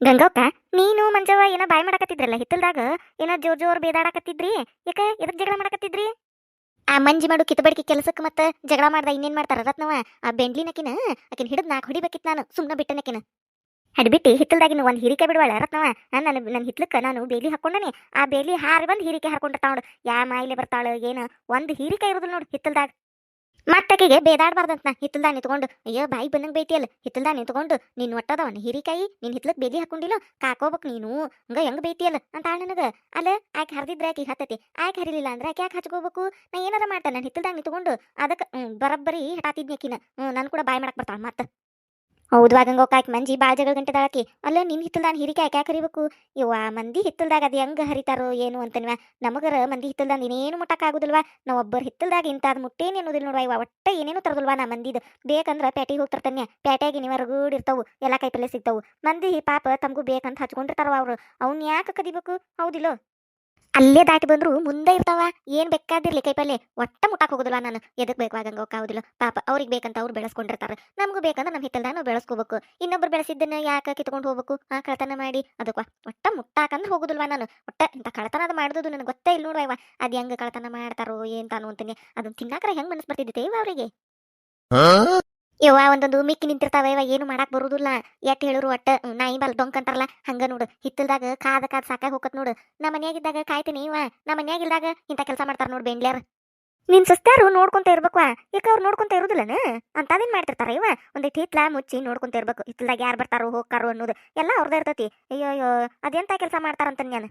ಗಂಗವ್ಕ ನೀನು ಮಂಜವ್ವ ಏನೋ ಬಾಯ್ ಮಾಡಕತ್ತಿದ್ರಲ್ಲ, ಹಿತ್ತಲ್ದಾಗ? ಏನೋ ಜೋರ್ ಜೋರ್ ಬೇದಾಡಕತ್ತಿದ್ರಿ? ಯಾಕ ಎದಕ್ ಜಗಳ ಮಾಡಕತ್ತಿದ್ರಿ? ಆ ಮಂಜಿ ಮಾಡು ಕಿತ್ತಬಡಿಕೆ ಕೆಲಸಕ್ಕೆ ಮತ್ತೆ ಜಗಳ ಮಾಡ್ದ ಇನ್ನೇನ್ ಮಾಡ್ತಾರ ರತ್ನವ ಆ ಬೆಂಡ್ಲಿನಕಿನ, ಆಕಿನ ಹಿಡಿದ್ ನಾಕ್ ಹೊಡಿಬೇಕಿತ್ ನಾನು ಸುಮ್ಮನೆ ಬಿಟ್ಟನಕಿನ. ಹಡ್ಬಿಟ್ಟು ಹಿತ್ತಲ್ದಾಗಿನ ಒಂದ್ ಹಿರಿಕೆ ಬಿಡುವಳ ರತ್ನವ ನನ್ನ ನನ್ನ ಹಿತ್ಲಕ್ಕ ನಾನು ಬೇಲಿ ಹಾಕೊಂಡನಿ ಆ ಬೇಲಿ ಹಾರಿ ಬಂದ್ ಹಿರಿಕೆ ಹಾಕೊಂಡಿರ್ತಾಳ ನೋಡು. ಯಾ ಮಾಯಿಲೆ ಬರ್ತಾಳ ಏನ, ಒಂದ್ ಹಿರಿಕೆ ಇರೋದಿಲ್ಲ ನೋಡು ಹಿತ್ತಲ್ದಾಗ. ಮತ್ತಕಿಗೆ ಬೇದಾಡ್ಬಾರ್ದಂತ ಹಿತ್ತಲ್ದಾಗ ನಿಂತ್ಕೊಂಡು, ಅಯ್ಯೋ, ಬಾಯಿ ಬಂದಂಗ್ ಬೈತಿಯಲ್ಲ. ಹಿತ್ತಲ್ದಾಗ ನಿಂತ್ಕೊಂಡು, ನೀನು ಒಟ್ಟದವನ ಹಿರಿಕಾಯಿ, ನಿನ್ ಹಿತ್ಲಕ್ ಬೇಲಿ ಹಾಕೊಂಡಿಲ್ಲ ಕಾಕೋಬೇಕು ನೀನು. ಹಂಗ ಹೆಂಗ್ ಬೈತಿಯಲ್ಲ? ಅಂತ ನನಗ. ಅಲ್ಲ, ಆಕೆ ಹರಿದಿದ್ರೆ ಆಕೆ ಹತ್ತತಿ. ಆಕೆ ಹರಿಲಿಲ್ಲ ಅಂದ್ರೆ ಆಕೆ ಯಾಕೆ ಹಚ್ಕೋಬೇಕು? ನಾ ಏನಾರ ಮಾಡ್ತಾನೆ. ನಾನು ಹಿತ್ತಲ್ದಾಗ ನಿಂತ್ಕೊಂಡು ಅದಕ್ಕೆ ಬರಬ್ಬರಿ ಹಟಾತಿದ್ನಿ ಹ್ಞೂ ನಾನು ಕೂಡ ಬಾಯಿ ಮಾಡಕ್ ಬರ್ತಾಳ ಮತ್ತೆ. ಹೌದು ಆಗಂಗೋಕ ಆಕೆ ಮಂಜಿ ಭಾಳ ಜಗಳ ಗಂಟೆದಾಳಕಿ ಅಲ್ಲ ನಿನ್ ಹಿತ್ತಲ್ದಾನ ಹಿರಿಕೆ ಯಾಕೆ ಹರಿಬೇಕು? ಇವ ಮಂದಿ ಹಿತ್ತಲ್ದಾಗ ಅದು ಹೆಂಗ್ ಹರಿತಾರೋ ಏನು ಅಂತನ್ವ? ನಮಗರ ಮಂದಿ ಹಿತ್ತಲ್ದಾಗ ಇನ್ನೇನು ಮುಟ್ಟಕ್ಕಾಗುದಿಲ್ವಾ ನಾವು ಒಬ್ಬರ ಹಿತ್ತಲ್ದಾಗ ಇಂತಾದ್ ಮುಟ್ಟೇನು ಅನ್ನೋದಿಲ್ಲ ನೋಡುವ ಇವ ಒಟ್ಟ ಏನೇನು ತರದಿಲ್ವಾ ನಾ ಮಂದಿದು. ಬೇಕಂದ್ರೆ ಪೇಟೆಗೆ ಹೋಗ್ತಿರ್ತಾನೆ ಪೇಟೆಗೆ ನೀವು ಇರ್ತಾವು, ಎಲ್ಲಾ ಕೈಪಲ್ಲೆ ಸಿಗ್ತಾವು. ಮಂದಿ ಪಾಪ ತಮಗೂ ಬೇಕಂತ ಹಚ್ಕೊಂಡಿರ್ತಾರವ ಅವರು. ಅವ್ನ್ ಯಾಕೆ ಕದಿಬೇಕು? ಹೌದಿಲ್ಲೋ? ಅಲ್ಲೇ ದಾಟಿ ಬಂದ್ರು ಮುಂದೆ ಇರ್ತಾವ. ಏನ್ ಬೇಕಾದಿರ್ಲಿ ಕೈಪಲ್ಲೆ. ಒಟ್ಟ ಮುಟ್ಟಾಕ್ ಹೋಗುದಿಲ್ಲ ನಾನು. ಎದಕ್ ಬೇಕು ಆಗಂಗ ಹೌದಿಲ್ಲ ಪಾಪ ಅವ್ರಿಗೆ ಬೇಕಂತ ಅವ್ರು ಬೆಳೆಸ್ಕೊಂಡಿರ್ತಾರ. ನಮಗೂ ಬೇಕಂದ್ರೆ ನಮ್ಮ ಹಿತ್ತಲ್ದಾಗ ನಾವು ಬೆಳೆಸ್ಕೋಬೇಕು. ಇನ್ನೊಬ್ರು ಬೆಳೆಸಿದ್ದನ್ನ ಯಾಕೆ ಕಿತ್ಕೊಂಡು ಹೋಗ್ಬೇಕು? ಆ ಕಳತನ ಮಾಡಿ. ಅದಕ್ಕ ಒಟ್ಟ ಮುಟ್ಟಾಕಂದ್ರೆ ಹೋಗುದಿಲ್ವಾ ನಾನು? ಒಟ್ಟ ಇಂಥ ಕಳತನ ಅದು ಮಾಡೋದು ನನಗೆ ಗೊತ್ತೇ ಇಲ್ಲ ನೋಡುವ ಅದ್ ಹೆಂಗ ಕಳತನ ಮಾಡ್ತಾರೋ ಏನ್ ತಾನು ಅಂತೀನಿ. ಅದನ್ನ ತಿನ್ನಾಕ್ರ ಹೆಂಗ್ ಮನಸ್ ಬರ್ತಿದ್ದೆ ಅವರಿಗೆ? ಯವ್ವ, ಒಂದೊಂದು ಮಿಕ್ಕಿ ನಿಂತಿರ್ತಾವ ಇವ ಏನು ಮಾಡಕ್ ಬರುದಿಲ್ಲ. ಎಟ್ ಹೇಳಿರು ಒಟ್ಟ ನಾಯಿ ಬಲ್ ಡೊಂಕ್ ಅಂತಾರಲ್ಲ, ಹಂಗ ನೋಡು. ಹಿತ್ತಲ್ದಾಗ ಕಾದ ಕಾದ ಸಾಕಾಗ ಹೋಗತ್ ನೋಡು. ನಮ್ಮ ಮನ್ಯಾಗಿದ್ದಾಗ ಕಾಯ್ತೀನಿ ಇವ ನಮ್ಮ ಮನ್ಯಾಗಿಲ್ದಾಗ ಇಂಥ ಕೆಲಸ ಮಾಡ್ತಾರ ನೋಡು ಬೆಂಡ್ಲ್ಯಾರ. ನಿನ್ ಸಸ್ತಾರು ನೋಡ್ಕೊಂತ ಇರ್ಬೇಕು ಯಾಕ ಅವ್ರು ನೋಡ್ಕೊಂತ ಇರುದಿಲ್ಲನ? ಅಂತದೇನ್ ಮಾಡ್ತಿರ್ತಾರ ಇವ ಒಂದಿಟ್ಟು ಹಿತ್ಲ ಮುಚ್ಚಿ ನೋಡ್ಕೊಂತ ಇರ್ಬೇಕು. ಹಿತ್ತಲ್ದಾಗ ಯಾರು ಬರ್ತಾರೋ, ಹೋಗ್ತಾರೋ ಅನ್ನೋದು ಎಲ್ಲ ಅವ್ರದ್ದು ಇರ್ತೈತಿ. ಅಯ್ಯೋ ಅಯ್ಯೋ ಅದೆಂತ ಕೆಲಸ ಮಾಡ್ತಾರಂತ ನಾನು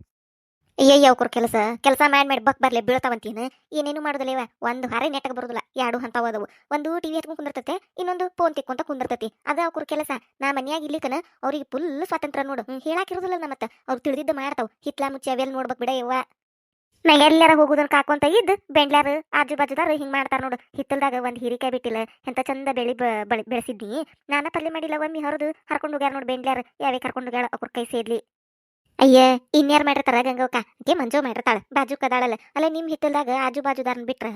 ಅಯ್ಯಯ್ಯ ಅವ್ರ ಕೆಲಸ. ಕೆಲಸ ಮಾಡಿ ಮಾಡಿ ಬಕ್ ಬರ್ಲಿ ಬೀಳ್ತಾವಂತೀನ. ಏನೇನು ಮಾಡೋದಿಲ್ಲ ಒಂದು ಹಾರೆ ನೆಟ್ಟಗೆ ಬರೋದಿಲ್ಲ. ಎರಡು ಹಂತ ಹೋದವು ಒಂದು ಟಿವಿ ಹತ್ಕೊಂಡು ಕುಂದಿರ್ತೈತೆ, ಇನ್ನೊಂದು ಫೋನ್ ತಿಕ್ಕೊಂತ ಕುಂದಿರ್ತೈತಿ. ಅದ ಅವ್ರ ಕೆಲಸ. ನಾ ಮನ್ಯಾಗ ಇಲ್ಲಿಕನ ಅವ್ರಿಗೆ ಫುಲ್ ಸ್ವಾತಂತ್ರ್ಯ ನೋಡು. ಹೇಳಾಕಿರೋದಿಲ್ಲ ನಮ್ಮ ಮತ್ತೆ. ಅವ್ರು ತಿಳಿದಿದ್ದ ಮಾಡ್ತಾವ್. ಹಿತ್ಲ ಮುಚ್ಚಿ ಅವೆಲ್ಲ ನೋಡ್ಬೇಕು ಬಿಡ ಇವ ನಾ ಎಲ್ಲಾರ ಹೋಗುದನ್ನ ಕಾಕೊಂತ ಇದ್ದು ಬೆಂಡ್ಲಾರ ಆಜು ಬಾಜುದಾರ ಹಿಂಗ್ ಮಾಡ್ತಾರ ನೋಡು. ಹಿತ್ತಲ್ದಾಗ ಒಂದ್ ಹಿರಿಕಾಯಿ ಬಿಟ್ಟಿಲ್ಲ. ಎಂತ ಚಂದ ಬೆಳಿ ಬೆಳ್ಸಿದ್ನಿ ಬಳಿ ಬೆಳೆಸಿದ್ನಿ ನಾನ ಪಲ್ಲೆ ಮಾಡಿಲ್ಲ ಒಮ್ಮಿ ಹೊರದು ಹರ್ಕೊಂಡು ಹೋಗ್ಯಾರ ನೋಡು ಬೆಂಡ್ಲಾರ ಯಾವೇ ಕರ್ಕೊಂಡು ಹೋಗ್ಯಾರ ಅವ್ರ ಕೈ ಸೇದ್ಲಿ. ಅಯ್ಯ, ಇನ್ಯಾರು ಮಾಡಿರ್ತಾರ ಗಂಗವ್ಕ? ಗೆ ಮಂಜು ಮಾಡಿರ್ತಾಳ, ಬಾಜು ಕದಾಳಲ್ಲ. ಅಲ್ಲ, ನಿಮ್ ಹಿತ್ತಲ್ದಾಗ ಆಜು ಬಾಜುದಾರನ್ ಬಿಟ್ರ,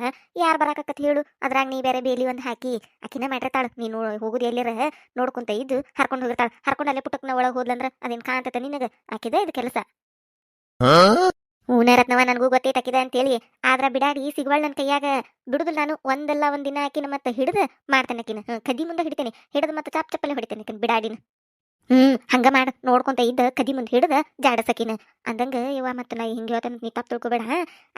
ಯಾರ್ ಬರಾಕತ್ ಹೇಳು? ಅದ್ರಾಗ ನೀ ಬೇರೆ ಬೇಲಿ ಒಂದ್ ಹಾಕಿ ಆಕಿನ ಮಾಡಿರ್ತಾಳ. ನೀನು ಹೋಗುದು ಎಲ್ಲಿರ? ನೋಡ್ಕೊಂತ ಇದ್ದು ಹರ್ಕೊಂಡು ಹೋಗಿರ್ತಾಳ. ಹರ್ಕೊಂಡು ಅಲ್ಲೇ ಪುಟಕ್ನ ಒಳಗ್ ಹೋದ್ಲಂದ್ರ ಅದೇನ್ ಕಾಣ್ತೈತೆ ನಿನಗ? ಆಕಿದ ಇದು ಕೆಲಸ. ಹೂನ ರತ್ನವ, ನನಗೂ ಆಕಿದ ಅಂತೇಳಿ. ಆದ್ರ ಬಿಡಾಡಿ ಸಿಗುವಳ್ ನನ್ ಕೈಯಾಗ. ಬಿಡುದಿಲ್ಲ ನಾನು, ಒಂದಲ್ಲ ಒಂದ್ ದಿನ ಆಕಿನ ಮತ್ತೆ ಹಿಡಿದು ಮಾಡ್ತೇನೆ ಆಕಿನ. ಕದಿ ಮುಂದೆ ಹಿಡಿತೇನೆ. ಹಿಡಿದು ಮತ್ತೆ ಚಾಪ್ ಚಪ್ಪಲೆ ಹೊಡಿತೇನೆ ಬಿಡಾಡಿನ. ಹ್ಮ್, ಹಂಗ ಮಾಡ, ನೋಡ್ಕೊಂತ ಇದ್ದ ಕದಿ ಮುಂದೆ ಹಿಡಿದ ಜಾಡಸಕಿನ ಅಂದಂಗ ಇವ ಮತ್ತ ನಾ ಹಿಂಗೆ ಹೇಳ್ತಾನ, ನೀ ತಪ್ಪು ತಿಳ್ಕೊಬೇಡ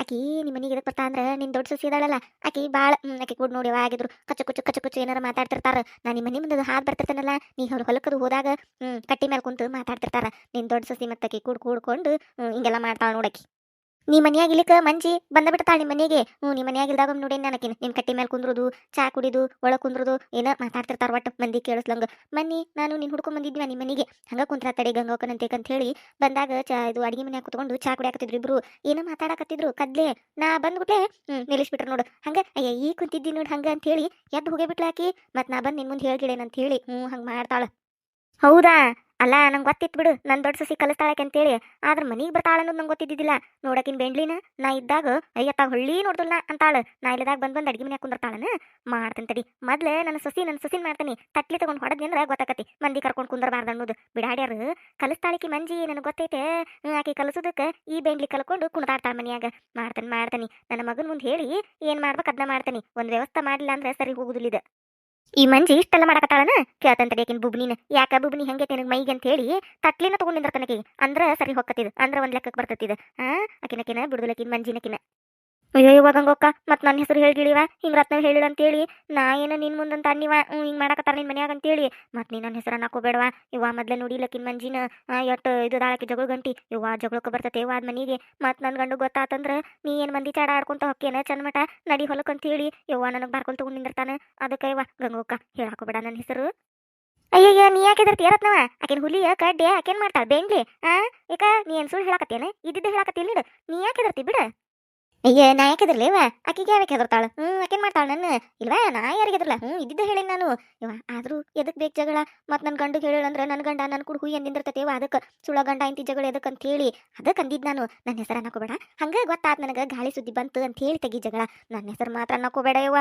ಆಕಿ ನಿಮ್ಮ ಮನೆಗೆ ಇದಕ್ಕೆ ಬರ್ತಾ ಅಂದ್ರ ನಿನ್ ದೊಡ್ಡ ಸಸಿ ಇದಾಳಲ್ಲ ಆಕಿ ಬಾಳ ಆಕಿ ಕೂಡ ನೋಡಿ ಆಗಿದ್ರು ಕಚ್ಚು ಕುಚ್ಚು ಕಚ್ಚು ಕುಚ್ಚು ಏನಾರ ಮಾತಾಡ್ತಿರ್ತಾರ. ನಾ ನಿಮ್ಮ ಮನೆ ಮುಂದೆ ಹಾದ್ ಬರ್ತಿರ್ತಾನಲ್ಲ, ನೀ ಅವ್ರ ಹೊಲಕ್ಕದು ಹೋದಾಗ, ಹ್ಮ್, ಕಟ್ಟಿ ಮೇಲೆ ಕುಂತು ಮಾತಾಡ್ತಿರ್ತಾರ. ನಿನ್ ದೊಡ್ಡ ಸಸಿ ಮತ್ತೆ ಆಕಿ ಕೂಡ್ ಕೂಡ್ಕೊಂಡು ಹಿಂಗೆಲ್ಲ ಮಾಡ್ತಾಳ ನೋಡಕಿ ನೀ ಮನ್ಯಾಗ ಇಲ್ಲಿಕ ಮಂಜಿ ಬಂದ ಬಿಡ್ತಾಳ ನಿಮ್ಮ ಮನೆಗೆ. ಹ್ಞೂ ನಿಮ್ಮ ಮನ್ಯಾಗ ಇಲ್ದಾಗ ನೋಡಿ ನನಕಿನ ನಿಮ್ ಕಟ್ಟಿ ಮೇಲೆ ಕುಂದ್ರುದು, ಚಾ ಕುಡಿದು ಒಳ ಕುಂದ್ರುದು, ಏನ ಮಾತಾಡ್ತಿರ್ತಾರ ಒಟ್ಟು ಮಂದಿ ಕೇಳಿಸ್ಲಂಗ. ಮನ್ನಿ, ನಾನು ನಿನ್ ಹುಡ್ಕೊಂಡ್ ಬಂದಿದ್ವಿ ನಿಮ್ಮ ಮನೆಗೆ? ಹಂಗ ಕುಂತ್ರ ತಡೆ ಗಂಗೋಕನಂತೆ ಅಂತ ಹೇಳಿ ಬಂದಾಗ ಚಾ, ಇದು ಅಡಿಗೆ ಮನ್ಯಾಗ ಕುತ್ಕೊಂಡು ಚಾ ಕುಡಿಯಾಕತ್ತಿದ್ರು ಇಬ್ರು. ಏನ ಮಾತಾಡಕತ್ತಿದ್ರು ಕದ್ಲೆ. ನಾ ಬಂದ್ಬಿಟ್ಟೆ ಹ್ಮ್ ನಿಲ್ಲಿಸ್ಬಿಟ್ರು ನೋಡು. ಹಂಗ, ಅಯ್ಯ, ಈ ಕುಂತಿದ್ದಿ ನೋಡು ಹಂಗ ಅಂತ ಹೇಳಿ ಎದ್ದು ಹೋಗೇ ಬಿಟ್ಲಾಕಿ ಮತ್ ನಾ ಬಂದ್ ನಿನ್ ಮುಂದೆ ಹೇಳ್ಗಿಡೇನಂತ ಹೇಳಿ. ಹ್ಞೂ, ಹಂಗ ಮಾಡ್ತಾಳ. ಹೌದಾ? ಅಲ್ಲ, ನಂಗೆ ಗೊತ್ತಿತ್ತು ಬಿಡು. ನನ್ನ ದೊಡ್ಡ ಸಸಿ ಕಲಿಸ್ತಾಳಕ್ಕೆ ಅಂತೇಳಿ. ಆದ್ರೆ ಮನೆಗೆ ಬರ್ತಾಳ ಅನ್ನೋದು ನಂಗೆ ಗೊತ್ತಿದ್ದಿಲ್ಲ ನೋಡಕಿನ್ ಬೆಂಡ್ಲಿನ, ನಾ ಇದ್ದಾಗ ಅಯ್ಯತ್ತ ಹೊಳ್ಳಿ ನೋಡ್ದಲ್ಲ ಅಂತಾಳು. ನಾ ಇಲ್ಲದಾಗ ಬಂದು ಬಂದು ಅಡಿಗೆ ಮನ್ಯಾಗ ಕುಂದಿರ್ತಾಳನ? ಮಾಡ್ತೇನೆ ತಡಿ. ಮೊದಲೇ ನನ್ನ ಸಸಿ ನನ್ನ ಸಸಿನ್ ಮಾಡ್ತೀನಿ. ತಟ್ಲಿ ತಗೊಂಡು ಹೊಡೆದ್ನಿ ಅಂದ್ರೆ ಗೊತ್ತಾಕತಿ. ಮಂದಿ ಕರ್ಕೊಂಡು ಕುಂದರಬಾರ್ದು ಅನ್ನೋದು. ಬಿಡಾಡ್ಯಾರು, ಕಲಿಸ್ತಾಳಿಕಿ ಮಂಜಿ, ನನಗೆ ಗೊತ್ತೈತೆ. ಆಕಿ ಕಲಿಸೋದಕ್ಕೆ ಈ ಬೆಂಡ್ಲಿ ಕಲ್ಕೊಂಡು ಕುಣಿದಾಡ್ತಾಳ ಮನೆಯಾಗ. ಮಾಡ್ತೇನೆ ಮಾಡ್ತೇನೆ. ನನ್ನ ಮಗನ ಮುಂದೆ ಹೇಳಿ, ಏನು ಮಾಡ್ಬೇಕು ಅದನ್ನ ಮಾಡ್ತೇನೆ. ಒಂದು ವ್ಯವಸ್ಥೆ ಮಾಡಿಲ್ಲ ಅಂದ್ರೆ ಸರಿ ಹೋಗುದಿಲ್ಲ ಇದು. ಈ ಮಂಜಿ ಇಷ್ಟೆಲ್ಲ ಮಾಡಕತ್ತಾಳನ? ಕೇಳ್ತಾನ ತಡಿಯಾಕಿನ ಬುಬ್ನಿನ ಯಾಕ ಬುಬ್ನಿ ಹೆಂಗೆ ನಿನಗೆ ಮೈಗೆ ಅಂತ ಹೇಳಿ ತಟ್ಲಿನ ತಗೊಂಡ್ ನಿಂದಿರ್ತಾನಕಿ. ಅಂದ್ರ ಸರಿ ಹೊಕ್ಕತ್ತಿದ್ ಅಂದ್ರ ಒಂದ್ ಲೆಕ್ಕಕ್ಕೆ ಬರ್ತತ್ತಿದ್ ಆ ಅಕಿನಕಿನ ಬಿಡುದಲಕಿನ ಮಂಜಿನಕಿನ. ಅಯ್ಯೋ ಇವಾಗ ಹಂಗೊಕ್ಕ ಮತ್ ನನ್ನ ಹೆಸರು ಹೇಳಿಳಿವ ಹಿಂಗ್ ರತ್ನ ಹೇಳಿಳ ಅಂತೇಳಿ. ನಾ ಏನ ನಿನ್ ಮುಂದಂತ ಅನ್ನಿವ ಹಿಂಗ್ ಮಾಡಕತ್ತಾರ ನಿನ್ ಮನ್ಯಾಗ ಅಂತೇಳಿ. ಮತ್ ನೀ ನನ್ನ ಹೆಸರನ್ನ ಹಾಕೋಬೇಡವಾ ಇವ. ಮೊದ್ಲ ನೋಡಿಲಕ್ಕಿನ ಮಂಜಿನ ಆ, ಎಟ್ ಇದು ದಾಳಕ್ಕೆ ಜಗಳ ಗಂಟಿ. ಇವ ಜಗಳಕ್ಕೆ ಬರ್ತತೆ ಇವ ಅದ್ ಮನಿಗೆ. ಮತ್ ನನ್ ಗಂಡು ಗೊತ್ತಾತಂದ್ರ ನೀ ಏನ್ ಮಂದಿ ಚಾಡ ಆಡ್ಕೊಂತ ಹೊಕ್ಕೇನ ಚನ್ಮಟ ಮಟ ನಡಿ ಹೊಲಕ್ ಅಂತ ಹೇಳಿ ಯವ್ವ ನನಗ್ ಬಾರ್ಕೊಂಡ್ ತಗೊಂಡ್ ನಿಂದಿರ್ತಾನ. ಅದಕ್ಕೆ ಇವ ಗಂಗೋಕ್ಕ ಹೇಳಾಕೋಬೇಡ ನನ್ನ ಹೆಸರು. ಅಯ್ಯಯ್ಯ ನೀ ಯಾಕೆ ಎದರ್ತಿ ರತ್ನವ ಆಕಿನ ಹುಲಿಯ ಕಡ್ಡೆ ಆಕೆನ್ ಮಾಡ್ತಾಳ ಬೆಂಗ್ಲಿ ಆ? ಏಕ ನೀ ಏನ್ ಸುಳ್ಳು ಹೇಳಾಕತ್ತೇನೆ? ಇದ್ದಿದ್ದು ಹೇಳಾಕತ್ತಿಲ್ಲ ನೀಡು ನೀ ಯಾಕೆ ಬಿಡ? ಅಯ್ಯ, ನಾ ಯಾಕೆ ಇವ, ಆಕಿಗೆ ಯಾವ್ಯಾಕೆ ಹೆದರ್ತಾಳ? ಹ್ಮ್, ಆಕೇನ್ ಮಾಡ್ತಾಳ ನನ್ನ. ಇಲ್ವಾ ನಾ ಯಾರಿಗೆ ಹ್ಮ್, ಇದ್ದಿದ್ದ ಹೇಳಿ ನಾನು. ಇವ, ಆದ್ರೂ ಎದಕ್ ಬೇಕು ಜಗಳ? ಮತ್ ನನ್ ಗಂಡು ಹೇಳಂದ್ರೆ ನನ್ ಗಂಡ ನನ್ ಕೂಡ ಹುಯ್ಯ ನಿಂದಿರ್ತೈತೆ ಅದಕ್ಕೆ ಸುಳ ಗಂಡ ಇಂತಿ ಜಗಳ ಎದಕ್ಕೆ ಅಂತ ಹೇಳಿ ಅದಕ್ಕೆ ಅಂದಿದ್ ನಾನು. ನನ್ನ ಹೆಸರು ಅನ್ನಕೋಬೇಡ ಹಂಗ ಗೊತ್ತಾತ್ ನನಗೆ ಗಾಳಿ ಸುದ್ದಿ ಬಂತು ಅಂತ ಹೇಳಿ ತೆಗಿ ಜಗಳ. ನನ್ನ ಹೆಸರು ಮಾತ್ರ ಅನ್ನಕೋಬೇಡ ಯವ್ವ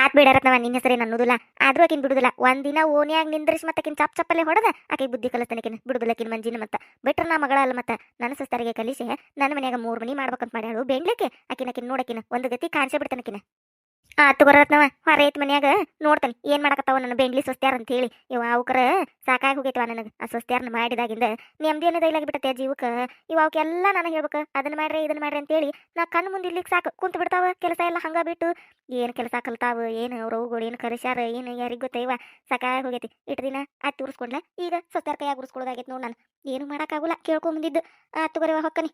ಆತ್ ಬಿಡಾರತ್ನವ, ನಿನ್ನ ಹೆಸರೇ ಅನ್ನೋದಿಲ್ಲ ಆದ್ರೂ ಆಕಿನ್ ಬಿಡುದಿಲ್ಲ. ಒಂದಿನ ಓನ್ಯಾಗ ನಿಂದ್ರಿಸಿ ಮತ್ತೆ ಆಕಿನ್ ಚಾಪ್ ಚಪ್ಪಲೆ ಹೊಡೆದ ಆಕೆಗೆ ಬುದ್ಧಿ ಕಲಿಸ್ತಾನಕಿನ ಬಿಡುದಿಲ್ಲ ಕಿನ್ ಮಂಜಿನ ಮತ್ತ. ಬಿಟ್ರ ನಾ ಮಗಳ ಅಲ್ಲ ಮತ್ತ. ನನ್ನ ಸಸ್ತರಿಗೆ ಕಲಿಸಿ, ನನ್ನ ಮನ್ಯಾಗ ಮೂರ್ ಮನಿ ಮಾಡ್ಬೇಕಂತ ಮಾಡ್ಯಾಳು ಬೆಂಗ್ಲಿಕ್ಕೆ ಆಕಿನ ಆಕಿನ ನೋಡಕಿನ, ಒಂದು ಗತಿ ಕಾಣಿಸೇ ಬಿಡ್ತಾನಕಿನ. ಆ, ತಗೋರತ್ನವ ಹೊರೈತ್ ಮನ್ಯಾಗ, ನೋಡ್ತಾನೆ, ಏನ್ ಮಾಡಕತ್ತಾವ ನನ್ನ ಬೆಂಡ್ಲಿ ಸೊಸ್ತ್ಯಾರ ಅಂತ ಹೇಳಿ ಇವ ಅವಕ್ರ ಸಾಕಾಗಿ ಹೋಗೈತವ ನನಗೆ, ಆ ಸೊಸ್ತ್ಯಾರನ್ನ ಮಾಡಿದಾಗಿಂದ. ನೆಮ್ಮದಿ ಅನ್ನೋದು ಇಲ್ಲಾಗಿ ಬಿಟ್ಟತೆ ಜೀವಕ್ಕ. ಇವ ಅವಕ್ಕೆಲ್ಲ ನಾನು ಹೇಳ್ಬೇಕು, ಅದನ್ನ ಮಾಡ್ರಿ, ಇದನ್ನ ಮಾಡ್ರಿ ಅಂತೇಳಿ. ನಾ ಕಣ್ಣು ಮುಂದೆ ಇರ್ಲಿಕ್ಕೆ ಸಾಕು, ಕುಂತ ಬಿಡ್ತಾವ, ಕೆಲಸ ಎಲ್ಲ ಹಂಗ ಬಿಟ್ಟು. ಏನು ಕೆಲಸ ಕಲ್ತಾವ, ಏನು ಅವ್ರ ಅವುಗಳು ಏನು ಕರೆಸ್ಯಾರ, ಏನು ಯಾರಿಗ್ ಗೊತ್ತೈವ, ಸಾಕಾಗಿ ಹೋಗೈತಿ. ಇಟ್ಟು ದಿನ ಆಯ್ತು ಉರ್ಸ್ಕೊಂಡ್ಲ ಈಗ ಸೊಸ್ತ್ಯಾರ ಕೈಯಾಗ ಉರ್ಸ್ಕೊಳ್ಳೋದಾಗೈತೆ ನೋಡ್ ನಾನು. ಏನು ಮಾಡೋಕ್ಕಾಗಲ್ಲ ಕೇಳ್ಕೊಂಬಂದಿದ್ದು ಆತು ಬರೀವ ಹೊಕ್ಕನಿ.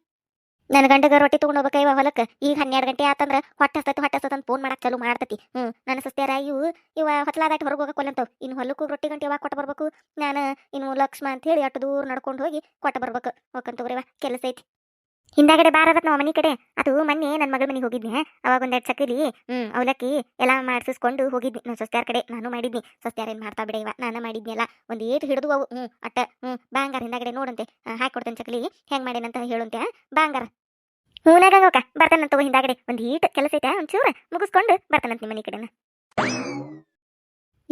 ನನ್ನ ಗಂಡಗ ರೊಟ್ಟಿ ತಗೊಂಡ್ ಹೋಗ್ಬೇಕೈವ ಹೊಲಕ್ಕೆ. ಈಗ ಹನ್ನೆರಡು ಗಂಟೆ ಆತಂದ್ರೆ ಹೊಟ್ಟೆ ಹಸ್ತೈತಿ ಹೊಟ್ಟೆ ಹಸ್ತೈತಿ ಅಂತ ಫೋನ್ ಮಾಡಕ್ ಚಾಲು ಮಾಡ್ತತಿ. ಹ್ಞೂ ನನ್ನ ಸಸ್ತ್ಯಾರ ಇವು, ಇವ ಹೊತ್ಲಾದಾಟಿ ಹೊರಗೆ ಹೋಗಕ್ಕೆ ಕೊಲ್ಲಂತವು ಇನ್ನು ಹೊಲಕ್ಕೂ ರೊಟ್ಟಿ ಗಂಟೆ ಯಾವಾಗ ಕೊಟ್ಟು ಬರ್ಬೇಕು? ನಾನು ಇನ್ನು ಲಕ್ಷ್ಮ ಅಂತ ಹೇಳಿ ಅಷ್ಟು ದೂರ ನಡ್ಕೊಂಡು ಹೋಗಿ ಕೊಟ್ಟು ಬರ್ಬೇಕು. ಹೋಗಂತ ಬರೀವ ಕೆಲಸ ಐತಿ. ಹಿಂದಾಗಡೆ ಬಾರದತ್ ನಾವು ಮನೆ ಕಡೆ. ಅದು ಮೊನ್ನೆ ನನ್ನ ಮಗಳ ಮನೆಗೆ ಹೋಗಿದ್ನಿ. ಅವಾಗ ಒಂದೆರಡು ಚಕ್ಕಲಿ ಹ್ಞೂ ಅವಲಕ್ಕಿ ಎಲ್ಲ ಮಾಡಿಸ್ಕೊಂಡು ಹೋಗಿದ್ನಿ. ನಾನು ಸೊಸ್ತ್ಯಾರ ಕಡೆ ನಾನು ಮಾಡಿದ್ನಿ. ಸೊಸ್ತ್ಯಾರ ಏನು ಮಾಡ್ತಾ ಬಿಡ ಇವ, ನಾನು ಮಾಡಿದ್ನಲ್ಲ ಒಂದು ಏಟು ಹಿಡಿದು ಅವು. ಹ್ಞೂ ಅಟ್ಟ ಹ್ಞೂ ಬಾಂಗಾರ ಹಿಂದಾಗಡೆ ನೋಡಂತೆ. ಚಕಲಿ. ಚಕ್ಕಲಿ ಹೆಂಗೆ ಮಾಡೇನಂತ ಹೇಳುಂತೆ ಬಾಂಗಾರ. ಹೂನಾಗ ಬರ್ತಾನಂತ ಹಿಂದಾಗಡೆ. ಒಂದು ಈಟ್ ಕೆಲಸ ಐತೆ ಒಂಚೂರು ಮುಗಿಸ್ಕೊಂಡು ಬರ್ತಾನಂತ ನಿಮ್ಮ ಮನೆ ಕಡೆನ.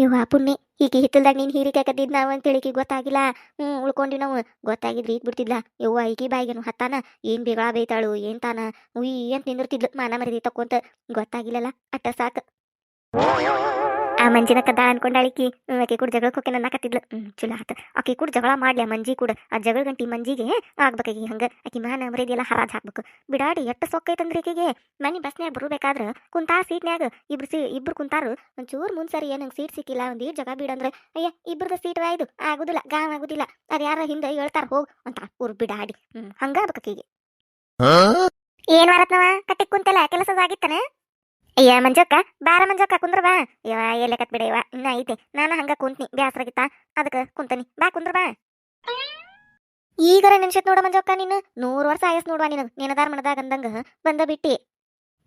ಇವ ಪುಣ್ಯ ಈಗ ಹಿತ್ತಲ್ದಾಗ ನೀನು ಹೀರಿಕೆ ಕದ್ದಿದ್ ನಾವು ಅಂತೇಳಿ ಈಕಿಗ್ ಗೊತ್ತಾಗಿಲ್ಲ. ಹ್ಞೂ ಉಳ್ಕೊಂಡಿ ನಾವು. ಗೊತ್ತಾಗಿದ್ರಿ ಈಗ ಬಿಡ್ತಿದ್ಲ ಯವ್ವ ಈಗಿ ಬಾಯಿಗೆನು ಹತ್ತಾನ? ಏನು ಬೇಗಳ ಬೈತಾಳು, ಏನ್ ತಾನ? ಉಯ್ ಅಂತ ನಿಂದಿರ್ತಿದ್ಲು? ಮಾನ ಮರದಿ ತಕ್ಕೊಂತ ಗೊತ್ತಾಗಿಲ್ಲಲ್ಲ ಅಟ್ಟ ಸಾಕು. ಆ ಮಂಜಿನ ಕದ್ದಾಳ ಅನ್ಕೊಂಡಾಳಿಕಿ ಆಕೆ ಆಕಿ ಕೂಡ ಜಗಳಕ್ಕೆ ಹೋಗಿ ನನ್ನ ಕತ್ತಿದ್ಲು ಹ್ಮ್ ಚಲೋ ಆತ. ಆಕಿ ಕೂಡ ಜಗಳ ಮಾಡ್ಲಿ ಆ ಮಂಜಿ ಕೂಡ. ಆ ಜಗಳ ಗಂಟಿ ಮಂಜಿಗೆ ಆಗ್ಬೇಕಾಗಿ ಹಂಗ. ಆಕಿ ಮಾನ ಮರ್ಯಾದೆಲ್ಲ ಹರಾಜ್ ಹಾಕ್ಬೇಕು. ಬಿಡಾಡಿ ಎಷ್ಟು ಸೊಕ್ಕೈತಂದ್ರೆ ಈಕೆಗೆ ಮನಿ ಬಸ್ನ್ಯಾಗ ಬರಬೇಕಾದ್ರೆ ಕುಂತಾ ಸೀಟ್ನ್ಯಾಗ ಇಬ್ರು ಸೀ ಇಬ್ರು ಕುಂತಾರು. ಒಂಚೂರು ಮುಂದ್ಸರಿ ಏನು ಸೀಟ್ ಸಿಕ್ಕಿಲ್ಲ ಒಂದ್ ಜಗ ಬಿಡಂದ್ರೆ ಅಯ್ಯ ಇಬ್ರದ ಸೀಟ್ ವಾಯ್ದು ಆಗುದಿಲ್ಲ ಗಾಮ್ ಆಗುದಿಲ್ಲ. ಅದ್ ಯಾರ ಹಿಂದೆ ಹೇಳ್ತಾರ ಹೋಗ್. ಅಂತ ಊರ್ ಬಿಡಾಡಿ. ಹ್ಮ್ ಹಂಗ ಆಕೀಗೆ. ಏನ್ ಮಾಡತ್ನವ? ಕಟ್ಟಿ ಕುಂತಲ್ಲ ಕೆಲಸದಾಗಿತ್ತನ ಅಯ್ಯ ಮಂಜಕ್ಕ, ಬಾರ ಮಂಜಕ್ಕ ಕುಂದ್ರ ಬಾ ಇವ ಎಲ್ಲೆ ಕತ್ ಬಿಡ ಇವ. ಇನ್ನ ಐತೆ. ನಾನು ಹಂಗ ಕುಂತ್ನಿ. ಬ್ಯಾಸರಾಗಿತ್ತ. ಅದಕ್ಕ ಕುಂತನಿ. ಬಾ ಕುಂದ್ರ ಬಾ ಈಗರ ನೆನ್ಸತ್ ನೋಡ ಮಂಜಕ್ಕ ನೀನು. ನೂರು ವರ್ಷ ಆಯಸ್ ನೋಡುವ ನೀನು. ನೀನದಾರ ಮನದಾಗ ಅಂದಂಗ ಬಂದ ಬಿಟ್ಟಿ.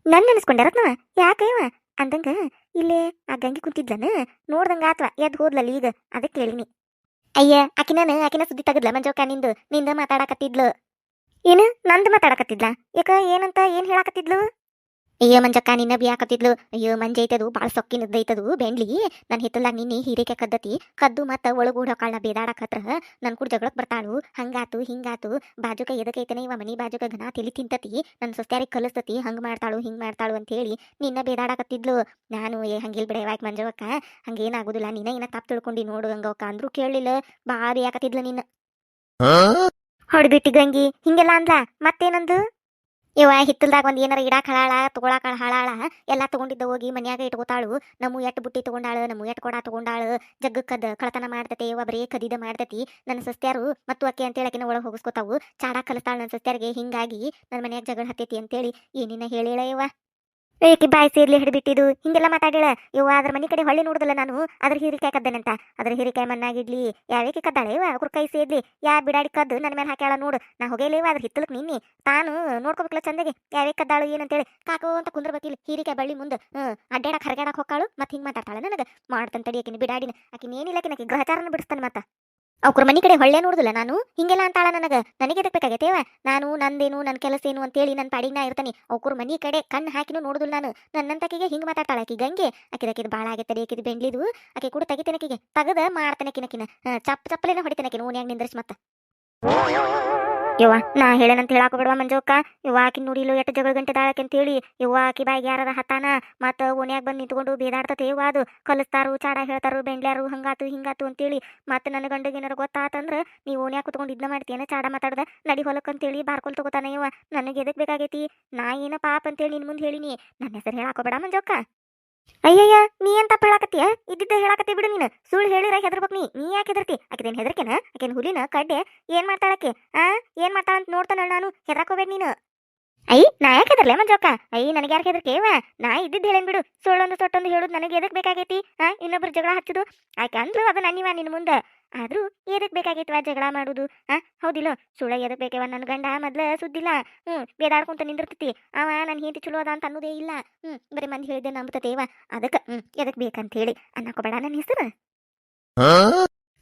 ನನ್ ನೆನ್ಸ್ಕೊಂಡೆ ರತ್ನವ. ಯಾಕ ಇವ? ಅಂದಂಗ ಇಲ್ಲೇ ಆ ಗಂಗಿ ಕುಂತಿದ್ಲನ. ನೋಡ್ದಂಗ ಆತ್ವ. ಎದ್ ಹೋದ್ಲಲ್ಲ ಈಗ. ಅದಕ್ಕೆ ಕೇಳಿನಿ. ಅಯ್ಯ, ಆಕಿನ ಆಕಿನ ಸುದ್ದಿ ತಗದ್ಲ ಮಂಜಕ್ಕ ನಿಂದು. ನಿಂದ ಮಾತಾಡಕತ್ತಿದ್ಲು. ಏನು? ನಂದು ಮಾತಾಡಕತ್ತಿದ್ಲ? ಯಾಕ, ಏನಂತ, ಏನ್ ಹೇಳಾಕತ್ತಿದ್ಲು? ಅಯ್ಯೋ ಮಂಜಕ್ಕ ನಿನ್ನ ಬಿಯಾಕತ್ತಿದ್ಲು ಅಯ್ಯೋ ಮಂಜ ಐತದು ಸೊಕ್ಕಿ ಸೊಕ್ಕಿನದ್ದೈತದು ಬೆಂಡ್ಲಿ. ನನ್ನ ಹಿತ್ತಲ್ದಾಗ ನಿನ್ನೆ ಹೀರೆಕೆ ಕದ್ದತಿ. ಕದ್ದು ಮತ್ತ ಒಳಗೂಡ ಕಾಳ ಬೇದಾಡಕತ್ರ ನನ್ ಕೂಡ ಜಗಳಕ್ಕೆ ಬರ್ತಾಳು. ಹಂಗಾತು ಹಿಂಗಾತು. ಬಾಜುಕ ಎದಕೈತನ ಇವ ಮನಿ ಬಾಜುಕ ಘನ ತಿಳಿ ತಿಂತತಿ. ನನ್ನ ಸೊಸ್ತ್ಯಾರಿಗೆ ಕಲಿಸ್ತತಿ. ಹಂಗ್ ಮಾಡ್ತಾಳು ಹಿಂಗ್ ಮಾಡ್ತಾಳು ಅಂತ ಹೇಳಿ ನಿನ್ನ ಬೇದಾಡಕತ್ತಿದ್ಲು. ನಾನು ಏ ಹಂಗಿಲ್ ಬಿಡ ಯಾಕೆ ಮಂಜವಕ್ಕ. ಹಂಗೇನಾಗುದಿಲ್ಲ. ನಿನ್ನ ಏನ ತಪ್ಪು ತಿಳ್ಕೊಂಡಿ ನೋಡು ಗಂಗವಕ್ಕ ಅಂದ್ರೂ ಕೇಳಲಿಲ್ಲ. ಬಾರಿ ಬೇಯಾಕತ್ತಿದ್ಲು ನಿನ್ನ? ಹೊಡ್ಬಿಟ್ಟಿಗಂಗಿ ಹಿಂಗೆಲ್ಲ ಅಂದ್ಲ? ಮತ್ತೇನಂದು? ಇವ ಹಿತ್ತಲ್ದಾಗ ಒಂದ್ ಏನಾರ ಇಡಾಕ್ ಹಳಾಳ, ತಗೊಳಾಕ ಹಳಾಳ, ಎಲ್ಲಾ ತಗೊಂಡಿದ್ದ ಹೋಗಿ ಮನ್ಯಾಗ ಇಟ್ಕೋತಾಳು. ನಮ್ಮ ಎಟ್ ಬುಟ್ಟಿ ತಗೊಂಡಾಳು, ನಮ್ಮ ಎಟ್ ಕೊಡ ತಗೊಂಡಾಳು. ಜಗ್ಗಕ್ಕದ ಕಳತನ ಮಾಡ್ತತಿ ಇವ ಬರೀ ಕದಿದ ಮಾಡ್ತತಿ. ನನ್ನ ಸಸ್ತ್ಯಾರು ಮತ್ತು ಅಕ್ಕಿ ಅಂತೇಳಿ ಆಕಿನ ಒಳಗೆ ಹೋಗಿಸ್ಕೊತಾವು. ಚಾಡಾ ಕಲಿಸ್ತಾಳ ನನ್ನ ಸಸ್ತ್ಯಾರಿಗೆ ಹಿಂಗಾಗಿ ನನ್ನ ಮನ್ಯಾಗ ಜಗಳ ಹತ್ತೈತಿ ಅಂತೇಳಿ ಏನಿನ ಹೇಳಿಳ ಇವ ಏಕಿ ಬಾಯ್ ಸೇರ್ಲಿ ಹಿಡ್ಬಿಟ್ಟಿದು ಹಿಂಗೆಲ್ಲ ಮಾತಾಡಿಳ ಇವ ಅದ್ರ ಮನಿ ಕಡೆ ಹೊಳ್ಳಿ ನೋಡುದಿಲ್ಲ ನಾನು. ಅದ್ರ ಹೀರಿಕಾಯಿ ಕದ್ದನಂತ. ಅದ್ರ ಹೀರಿಕಾಯಿ ಮಣ್ಣಾಗಿಡ್ಲಿ ಯಾವೇಕೆ ಕದ್ದಾಳೆ? ಇವ ಅವ್ರ ಕೈ ಸೇರ್ಲಿ. ಯಾ ಬಿಡಾಡಿ ಕದ್ದು ನನ್ನ ಮೇಲೆ ಹಾಕ್ಯಾಳ ನೋಡು. ನಾ ಹೋಗೇಲಿ ಇವ ಅದ್ರ ಹಿತ್ತಲಕ್ ನಿನ್ನಿ. ತಾನು ನೋಡ್ಕೋಬೇಕಲ್ಲ ಚಂದಗೆ. ಯಾವೇ ಕದ್ದಾಳು ಏನಂತೇಳಿ ಕಾಕೋ ಅಂತ ಕುಂದ್ರಬೇಕಿಲ್ಲ ಹೀರಿಕಾಯಿ ಬಳ್ಳಿ ಮುಂದೆ. ಅಡ್ಡಾಡಕ್ ಹರಗ್ಯಾಡಕ್ ಹೋಗ್ಕಾಳು ಮತ್ತೆ ಹಿಂಗ್ ಮಾತಾಡ್ತಾಳೆ ನನಗೆ. ಮಾಡ್ತಾನೆ ತಡಿ ಆಕಿನ ಬಿಡಾಡಿನ. ಆಕಿನ ಏನಿಲ್ಲ ಆಕಿನ ಗ್ರಹಚಾರನ ಬಿಡಿಸ್ತಾನೆ ಮತ್ತ. ಅವ್ರ ಮನಿ ಕಡೆ ಹೊಳ್ಳೆ ನೋಡುದಿಲ್ಲ ನಾನು. ಹಿಂಗೆಲ್ಲ ಅಂತಾಳ ನನಗ. ನನಗೆ ಎದಕ್ ಬೇಕಾಗೈತೇವ ನಾನು ನಂದೇನು ನನ್ನ ಕೆಲಸ ಏನು ಅಂತೇಳಿ ನನ್ನ ಪಾಡಿಗೆ ನಾ ಇರ್ತಾನೆ. ಅವ್ರ ಮನಿ ಕಡೆ ಕಣ್ಣು ಹಾಕಿನೂ ನೋಡುದಿಲ್ಲ ನಾನು. ನನ್ನಂತಕಿಗೆ ಹಿಂಗ್ ಮಾತಾಡ್ತಾಳ ಆಕಿ ಗಂಗೆ. ಆಕಿದ ಬಾಳ ಭಾಳ ಆಗೈತೆ ಆಕಿದ ಬೆಂಡ್ಲಿದು. ಆಕೆ ಕೂಡ ತೆಗಿತೇನೆ ಆಕಿಗೆ ತಗದ ಮಾಡ್ತಾನೆ ಕಿನಕಿನ ಚಪ್ ಚಪ್ಪಲೇನ ಹೊಡಿತೇನೆ ಅಕಿನ ಓನ್ಯಾಗ ನಿಂದ್ರಿಸಿ ಮತ್ತ. ಯವ್ವ, ನಾ ಹೇಳೇನಂತ ಹೇಳಾಕ ಬಿಡುವ ಮಂಜೋಕ ಇವ ಆಕಿ ನೋಡಿಲು ಎಷ್ಟು ಜಗಳ ಗಂಟೆ ದಾಳಕ್ಕೆ ಅಂತೇಳಿ. ಇವ ಆಕಿ ಬಾಯಿಗೆ ಯಾರದ ಹತ್ತಾನ? ಮತ್ತ ಓಣ್ಯಾಗ ಬಂದು ನಿಂತ್ಕೊಂಡು ಬೇದಾಡ್ತತೆ. ಇವ ಅದು ಕಲಿಸ್ತಾರು, ಚಾಡ ಹೇಳ್ತಾರು, ಬೆಂಡ್ಲ್ಯಾರು, ಹಂಗಾತು, ಹಿಂಗಾತು ಅಂತೇಳಿ. ಮತ್ತೆ ನನ್ನ ಗಂಡಗೆ ಏನಾರ ಗೊತ್ತಾತಂದ್ರ ನೀವು ಓನ್ಯಾಕ್ ಕುತ್ಕೊಂಡು ಇದ್ನ ಮಾಡ್ತೀಯನ? ಚಾಡ ಮಾತಾಡ್ದ ನಡಿ ಹೊಲಕ್ ಅಂತೇಳಿ ಬಾರ್ಕೊಲ್ ತಗೋತಾನೆ ಇವ ನನಗೆ ಎದಕ್ ಬೇಕಾಗೈತಿ? ನಾ ಏನ ಪಾಪ ಅಂತೇಳಿ ನಿನ್ ಮುಂದೆ ಹೇಳಿನಿ. ನನ್ನ ಹೆಸರು ಹೇಳಾಕೋಬೇಡ ಮಂಜೋಕ್ಕ ಅಯ್ಯಯ್ಯ, ನೀ ಏನ್ ತಪ್ಪ ಹೇಳಾಕತ್ತೀಯ ಇದ್ದಿದ್ದ ಹೇಳಾಕತ್ತಿ ಬಿಡು ನೀನು. ಸುಳ್ಳು ಹೇಳಿರ ಹೆದರ್ಬೇಕು ನೀ. ನೀ ಯಾಕೆ ಹೆದರ್ತಿ? ಆಕಿದೇನ್ ಹೆದರ್ಕೆನ? ಆಕೆನ್ ಹುಲಿನ ಕಡ್ಡೆ ಏನ್ ಮಾಡ್ತಾಳಕ್ಕೆ ಆ? ಏನ್ ಮಾಡ್ತಾಳ ಅಂತ ನೋಡ್ತಾನ ನಾನು. ಹೆದರಾಕೋಬೇಡ ನೀನು. ಅಯ್ಯ ನಾ ಯಾಕೆ ಹೆದರ್ಲೆ ಮಂಜೋಕ ಅಯ್ಯ ನನಗೆ ಯಾಕೆ ಹೆದರ್ಕೇವ ನಾ ಇದ್ದಿದ್ದು ಹೇಳೇನ್ ಬಿಡು. ಸುಳ್ಳೊಂದು ಸೊಟ್ಟೊಂದು ಹೇಳುದು ನನಗೆ ಎದಕ್ ಬೇಕಾಗೈತಿ. ಆ, ಇನ್ನೊಬ್ರು ಜಗಳ ಹಚ್ಚುದು. ಆಕೆ ಅಂದ್ರು ಅದು ನನ್ನಿವ ನಿನ್ ಮುಂದೆ ಆದ್ರೂ ಎದಕ್ ಬೇಕಾಗಿತ್ತು ಜಗಳ ಮಾಡುದು? ಆ, ಹೌದಿಲ್ಲ? ಸುಳ್ಳ ಎದಕ್ ಬೇಕೇವ? ನನ್ನ ಗಂಡ ಮೊದ್ಲ ಸುದ್ದಿಲ್ಲ. ಹ್ಮ್, ಬೇದಾಡ್ಕೊಂತ ನಿಂದಿರ್ತತಿ. ಅವ ನನ್ ಹೆಂಡತಿ ಚಲೋ ಅದ ಅಂತ ಅನ್ನೋದೇ ಇಲ್ಲ. ಹ್ಮ್, ಬರೀ ಮಂದಿ ಹೇಳಿದ್ದೆ ನಂಬುತ್ತೇವ. ಅದಕ್ಕೆ, ಹ್ಮ್, ಎದಕ್ ಬೇಕಂತ ಹೇಳಿ ಅನ್ನಕೋಬೇಡ ನನ್ನ ಹೆಸರು?